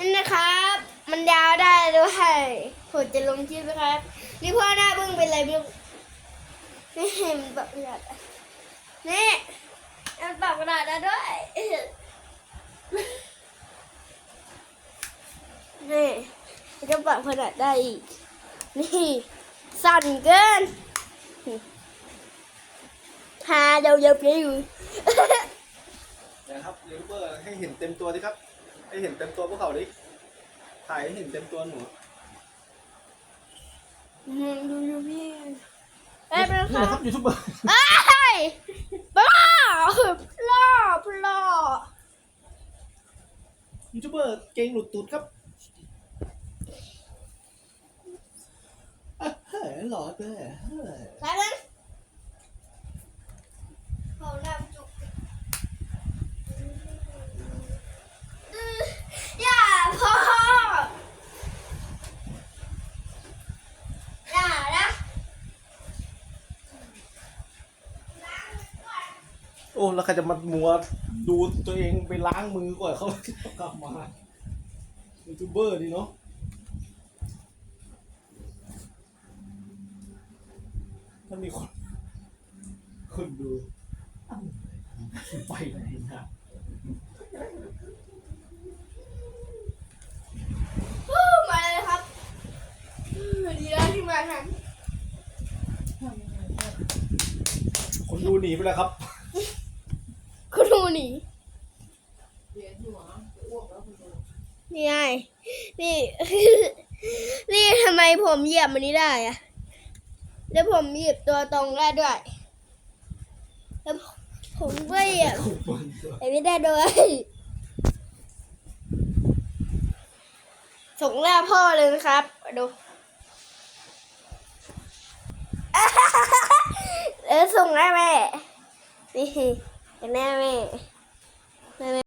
นั่นนะครับ มันยาวได้ด้วยผมจะลงคลิปนะครับนี่พ่อหน้าบึ้งเป็นอะไรไม่รู้นี่มันปรับกระดาษนี่มันปรับกระดาษได้ด้วย นี่มันก็ปรับขนาดได้อีก นี่สั่นเกินหาเยาวๆไปอยู่นะครับยูทูบเบอร์ให้เห็นเต็มตัวดิครับ ให้เห็นเต็มตัวพวกเขาดิ ถ่ายให้เห็นเต็มตัวหนูอืมดูดูพี่เอ้ยเป็นนี่ค่ะนะครับยูทูบเบอร์ เอ้ยบ้าพล่อพล่อยูทูบเบอร์เก่งหลุดตูดครับอะเฮ้ยหล่อเบ้อเฮ้ยใช่ไหมเขานำจุกอื้ออย่าพ่ออย่านะ โอ้แล้วใครจะมามัวดูตัวเองไปล้างมือก่อนเขากลับมายูทูบเบอร์ดิเนาะถ้ามีคนคนดูอ้าวไปไหนนะฮู้มาเลยครับอื้อดีแล้วที่มาทันคนดูหนีไปแล้วครับ คุณดูหนีเวียนหัวจะอ้วกแล้วคุณดูนี่ไงนี่ นี่ทำไมผมเหยียบมันนี้ได้อะแล้วผมเหยียบตัวตรงได้ด้วยแล้วผมก็เหยียบไอ้ไม่ได้ด้วยส่งหน้าพ่อเลยนะครับดูเออส่งหน้าแม่นี่ แน่แม่